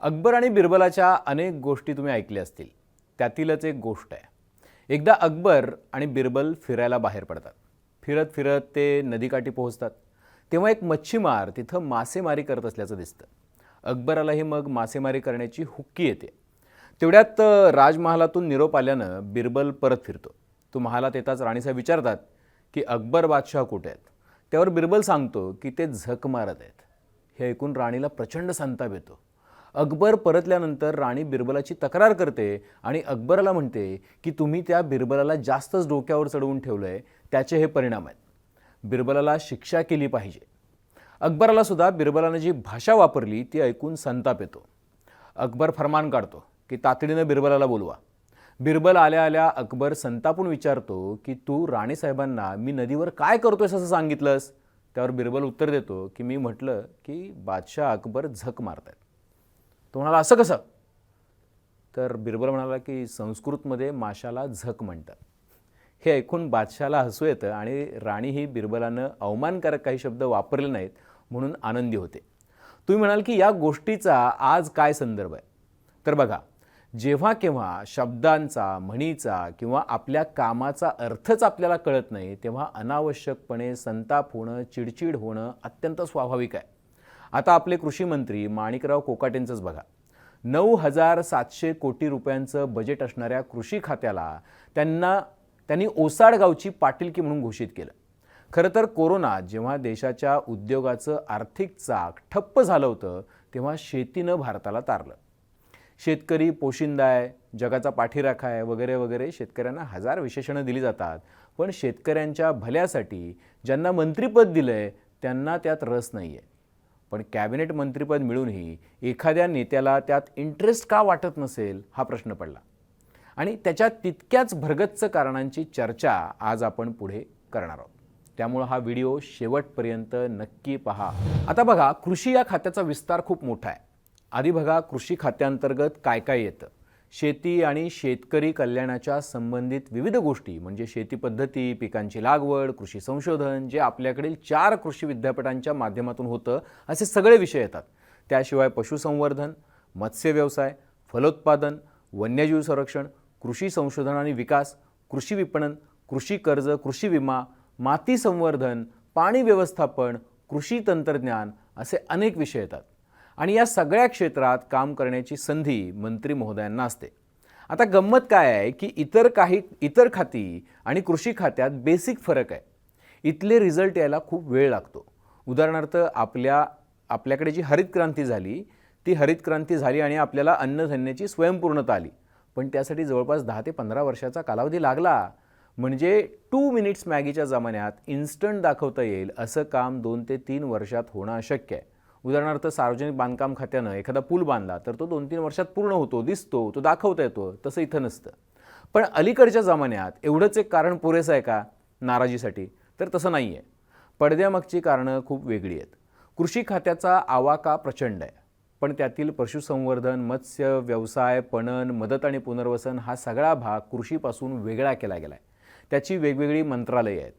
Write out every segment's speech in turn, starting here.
अकबर आणि बिरबलाच्या अनेक गोष्टी तुम्ही ऐकल्या असतील. त्यातीलच एक गोष्ट आहे. एकदा अकबर आणि बिरबल फिरायला बाहेर पडतात. फिरत फिरत ते नदीकाठी पोहोचतात. तेव्हा एक मच्छीमार तिथं मासेमारी करत असल्याचं दिसतं. अकबरालाही मग मासेमारी करण्याची हुक्की येते. तेवढ्यात राजमहालातून निरोप आल्यानं बिरबल परत फिरतो. तो महालात येताच राणीसाहेब विचारतात की अकबर बादशाह कुठे आहेत? त्यावर बिरबल सांगतो की ते झक मारत आहेत. हे ऐकून राणीला प्रचंड संताप येतो. अकबर परतल्यानंतर राणी बिरबलाची तक्रार करते आणि अकबराला म्हणते की तुम्ही त्या बिरबलाला जास्तच डोक्यावर चढवून ठेवलं आहे त्याचे हे परिणाम आहेत. बिरबलाला शिक्षा केली पाहिजे. अकबराला सुद्धा बिरबलानं जी भाषा वापरली ती ऐकून संताप येतो. अकबर फरमान काढतो की तातडीनं बिरबलाला बोलवा. बिरबल आल्या आल्या अकबर संतापून विचारतो की तू राणीसाहेबांना मी नदीवर काय करतोयस असं सांगितलंस? त्यावर बिरबल उत्तर देतो की मी म्हटलं की बादशाह अकबर झक मारतायत. तो म्हणाला असं कसं? तर बिरबल म्हणाला की संस्कृतमध्ये माशाला झक म्हणतात. हे ऐकून बादशाला हसू येतं आणि राणी ही बिरबलानं अवमानकारक काही शब्द वापरले नाहीत म्हणून आनंदी होते. तुम्ही म्हणाल की या गोष्टीचा आज काय संदर्भ आहे? तर बघा जेव्हा केव्हा शब्दांचा म्हणीचा किंवा आपल्या कामाचा अर्थच आपल्याला कळत नाही तेव्हा अनावश्यकपणे संताप होणं चिडचिड होणं अत्यंत स्वाभाविक आहे. आता आपले कृषी मंत्री माणिकराव कोकाटेंचंच बघा. नऊ हजार सातशे कोटी रुपयांचं बजेट असणाऱ्या कृषी खात्याला त्यांना त्यांनी ओसाड गावची पाटीलकी म्हणून घोषित केलं. खरं तर कोरोना जेव्हा देशाच्या उद्योगाचं आर्थिक चाक ठप्प झालं होतं तेव्हा शेतीनं भारताला तारलं. शेतकरी पोशिंदा आहे जगाचा पाठीराखा आहे वगैरे वगैरे शेतकऱ्यांना हजार विशेषणं दिली जातात. पण शेतकऱ्यांच्या भल्यासाठी ज्यांना मंत्रिपद दिलं आहे त्यांना त्यात रस नाही आहे पण कॅबिनेट मंत्रिपद मिळूनही एखाद्या नेत्याला त्यात इंटरेस्ट का वाटत नसेल हा प्रश्न पडला. आणि त्याच्या तितक्याच भरगच्च कारणांची चर्चा आज आपण पुढे करणार आहोत. त्यामुळं हा व्हिडिओ शेवटपर्यंत नक्की पहा. आता बघा कृषी या खात्याचा विस्तार खूप मोठा आहे. आधी बघा कृषी खात्यांतर्गत काय काय येतं. शेती आणि शेतकरी कल्याणाच्या संबंधित विविध गोष्टी म्हणजे शेती पद्धती पिकांची लागवड कृषी संशोधन जे आपल्याकडील चार कृषी विद्यापीठांच्या माध्यमातून होतं असे सगळे विषय येतात. त्याशिवाय पशुसंवर्धन मत्स्य व्यवसाय फलोत्पादन वन्यजीव संरक्षण कृषी संशोधन आणि विकास कृषी विपणन कृषी कर्ज कृषी विमा माती संवर्धन पाणी व्यवस्थापन कृषी तंत्रज्ञान असे अनेक विषय येतात. आणि या सगळ्या क्षेत्रात काम करण्याची संधी मंत्री महोदयांना असते. आता गंमत काय आहे की इतर काही इतर खाती आणि कृषी खात्यात बेसिक फरक आहे. इथले रिझल्ट यायला खूप वेळ लागतो. उदाहरणार्थ आपल्या आपल्याकडे जी हरित क्रांती झाली ती हरित क्रांती झाली आणि आपल्याला अन्नधान्याची स्वयंपूर्णता आली. पण त्यासाठी जवळपास दहा ते पंधरा वर्षाचा कालावधी लागला. म्हणजे टू मिनिट्स मॅगीच्या जमान्यात इन्स्टंट दाखवता येईल असं काम दोन ते तीन वर्षात होणं अशक्य आहे. उदाहरणार्थ सार्वजनिक बांधकाम खात्यानं एखादा पूल बांधला तर तो दोन तीन वर्षात पूर्ण होतो दिसतो तो दाखवता येतो तसं इथं नसतं. पण अलीकडच्या जमान्यात एवढंच एक कारण पुरेसं आहे का? नाराजीसाठी. तर तसं नाही आहे पडद्यामागची कारणं खूप वेगळी आहेत. कृषी खात्याचा आवाका प्रचंड आहे. पण त्यातील पशुसंवर्धन मत्स्य व्यवसाय पणन मदत आणि पुनर्वसन हा सगळा भाग कृषीपासून वेगळा केला गेला आहे त्याची वेगवेगळी मंत्रालयं आहेत.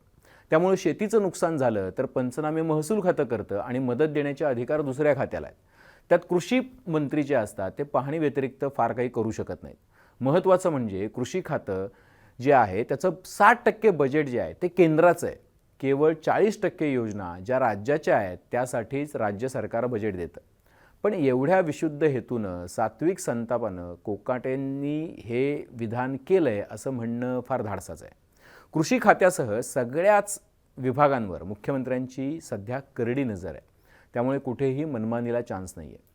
त्यामुळे शेतीचं नुकसान झालं तर पंचनामे महसूल खातं करतं आणि मदत देण्याचे अधिकार दुसऱ्या खात्याला आहेत. त्यात कृषी मंत्री जे असतात ते पाहणी व्यतिरिक्त फार काही करू शकत नाहीत. महत्त्वाचं म्हणजे कृषी खातं जे आहे त्याचं साठ टक्के बजेट जे आहे ते केंद्राचं आहे. केवळ चाळीस टक्के योजना ज्या राज्याच्या आहेत त्यासाठीच राज्य सरकार बजेट देतं. पण एवढ्या विशुद्ध हेतूनं सात्विक संतापानं कोकाटेंनी हे विधान केलं आहे असं म्हणणं फार धाडसाचं आहे. कृषी खात्यासह सगळ्याच विभागांवर मुख्यमंत्र्यांची सध्या करडी नजर आहे. त्यामुळे कुठेही मनमानीला चान्स नाही आहे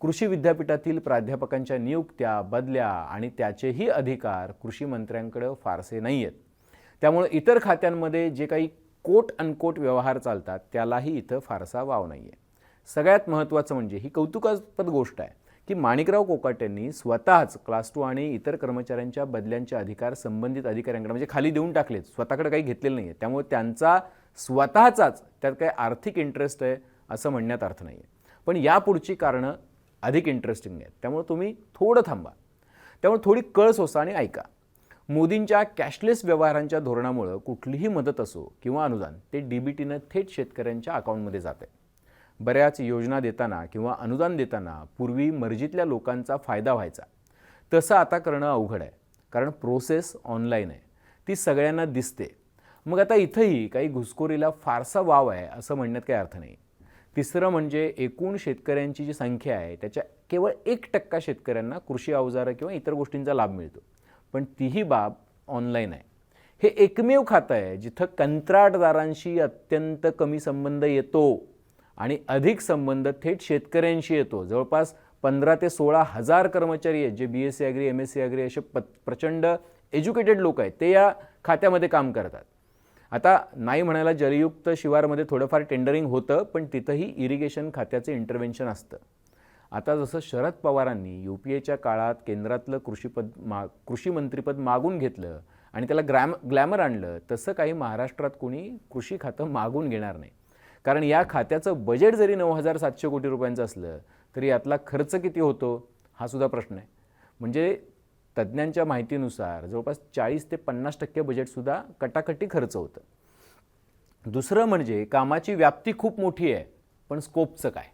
कृषी विद्यापीठातील प्राध्यापकांच्या नियुक्त्या बदल्या आणि त्याचेही अधिकार कृषी मंत्र्यांकडं फारसे नाही आहेत त्यामुळे इतर खात्यांमध्ये जे काही कोट अनकोट व्यवहार चालतात त्यालाही इथं फारसा वाव नाही आहे सगळ्यात महत्त्वाचं म्हणजे ही कौतुकास्पद गोष्ट आहे. की माणिकराव कोकाटेंनी स्वतःच क्लास टू आणि इतर कर्मचाऱ्यांच्या बदल्यांचे अधिकार संबंधित अधिकाऱ्यांकडे म्हणजे खाली देऊन टाकलेत. स्वतःकडे काही घेतलेलं नाही आहे त्यामुळे त्यांचा स्वतःचाच त्यात काही आर्थिक इंटरेस्ट आहे असं म्हणण्यात अर्थ नाही आहे पण यापुढची कारणं अधिक इंटरेस्टिंग आहेत त्यामुळे तुम्ही थोडं थांबा. त्यामुळे थोडी कळ सोसा आणि ऐका. मोदींच्या कॅशलेस व्यवहारांच्या धोरणामुळं कुठलीही मदत असो किंवा अनुदान ते डी बी टीनं थेट शेतकऱ्यांच्या अकाउंटमध्ये जाते बऱ्याच योजना देताना किंवा अनुदान देताना पूर्वी मर्जीतल्या लोकांचा फायदा व्हायचा. तसं आता करणं अवघड आहे. कारण प्रोसेस ऑनलाईन आहे. ती सगळ्यांना दिसते. मग आता इथंही काही घुसखोरीला फारसा वाव आहे असं म्हणण्यात काही अर्थ नाही. तिसरं म्हणजे एकूण शेतकऱ्यांची जी संख्या आहे त्याच्या केवळ एक टक्का शेतकऱ्यांना कृषी अवजारं किंवा इतर गोष्टींचा लाभ मिळतो. पण तीही बाब ऑनलाईन आहे. हे एकमेव खातं आहे जिथं कंत्राटदारांशी अत्यंत कमी संबंध येतो. आणि अधिक संबंध थेट शेतकऱ्यांशी येतो. जवळपास पंधरा ते सोळा हजार कर्मचारी आहेत जे B S C agri M S C agri असे प प्रचंड एज्युकेटेड लोक आहेत. ते या खात्यामध्ये काम करतात. आता नाही म्हणायला जलयुक्त शिवारमध्ये थोडंफार टेंडरिंग होतं पण तिथंही इरिगेशन खात्याचं इंटरव्हेन्शन असतं. आता जसं शरद पवारांनी यू पी एच्या काळात केंद्रातलं कृषीपद मा कृषी मंत्रीपद मागून घेतलं आणि त्याला ग्रॅम ग्लॅमर आणलं तसं काही महाराष्ट्रात कोणी कृषी खातं मागून घेणार नाही. कारण या खात्याचं बजेट जरी नऊ हजार सातशे कोटी रुपयांचं असलं तरी यातला खर्च किती होतो? हा सुद्धा प्रश्न आहे. म्हणजे तज्ज्ञांच्या माहितीनुसार जवळपास चाळीस ते पन्नास टक्के बजेटसुद्धा कटाकटी खर्च होतं. दुसरं म्हणजे कामाची व्याप्ती खूप मोठी आहे पण स्कोपचं काय?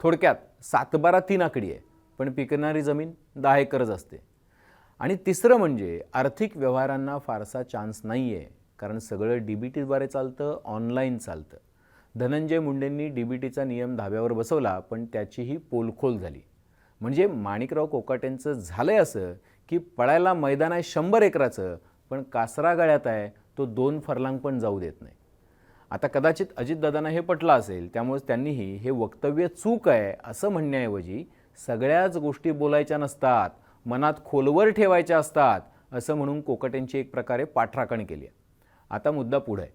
थोडक्यात सातबारा तीन आकडी आहे पण पिकणारी जमीन दहा एकरच असते. आणि तिसरं म्हणजे आर्थिक व्यवहारांना फारसा चान्स नाही आहे कारण सगळं डी बी टीद्वारे चालतं ऑनलाईन चालतं. धनंजय मुंडेंनी डी बी टीचा नियम धाब्यावर बसवला पण त्याचीही पोलखोल झाली. म्हणजे माणिकराव कोकाटेंचं झालंय असं की पळायला मैदान आहे शंभर एकराचं पण कासरा गळ्यात आहे तो दोन फरलांग पण जाऊ देत नाही. आता कदाचित अजितदादांना हे पटलं असेल त्यामुळेच त्यांनीही हे वक्तव्य चूक आहे असं म्हणण्याऐवजी सगळ्याच गोष्टी बोलायच्या नसतात मनात खोलवर ठेवायच्या असतात असं म्हणून कोकटेंची एक प्रकारे पाठराखण केली आहे. आता मुद्दा पुढे आहे.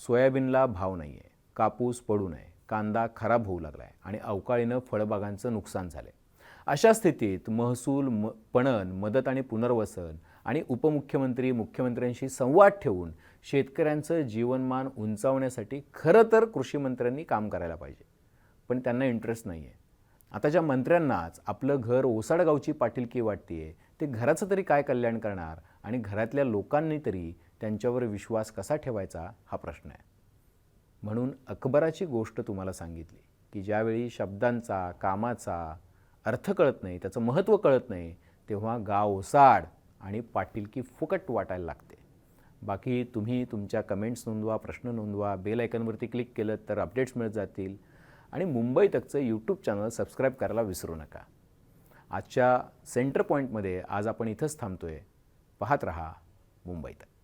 सोयाबीनला भाव नाही आहे कापूस पडू नये कांदा खराब होऊ लागला आहे आणि अवकाळीनं फळबागांचं नुकसान झालं आहे अशा स्थितीत महसूल म पणन मदत आणि पुनर्वसन आणि उपमुख्यमंत्री मुख्यमंत्र्यांशी संवाद ठेवून शेतकऱ्यांचं जीवनमान उंचावण्यासाठी खरं तर कृषीमंत्र्यांनी काम करायला पाहिजे. पण त्यांना इंटरेस्ट नाही आहे आता ज्या मंत्र्यांनाच आपलं घर ओसाडगावची पाटीलकी वाटते ते घराचं तरी काय कल्याण करणार आणि घरातल्या लोकांनी तरी त्यांच्यावर विश्वास कसा ठेवायचा हा प्रश्न आहे. म्हणून अकबराची गोष्ट तुम्हाला सांगितली की ज्यावेळी शब्दांचा कामाचा अर्थ कळत नाही त्याचं महत्त्व कळत नाही तेव्हा गाव ओसाड आणि पाटीलकी फुकट वाटायला लागते. बाकी तुम्ही तुमच्या कमेंट्स नोंदवा प्रश्न नोंदवा बेल आयकनवरती क्लिक केलं तर अपडेट्स मिळत जातील. आणि मुंबई तकचं यूट्यूब चॅनल सबस्क्राईब करायला विसरू नका. आजच्या सेंटर पॉईंटमध्ये आज आपण इथंच थांबतो आहे पाहत रहा मुंबई तक.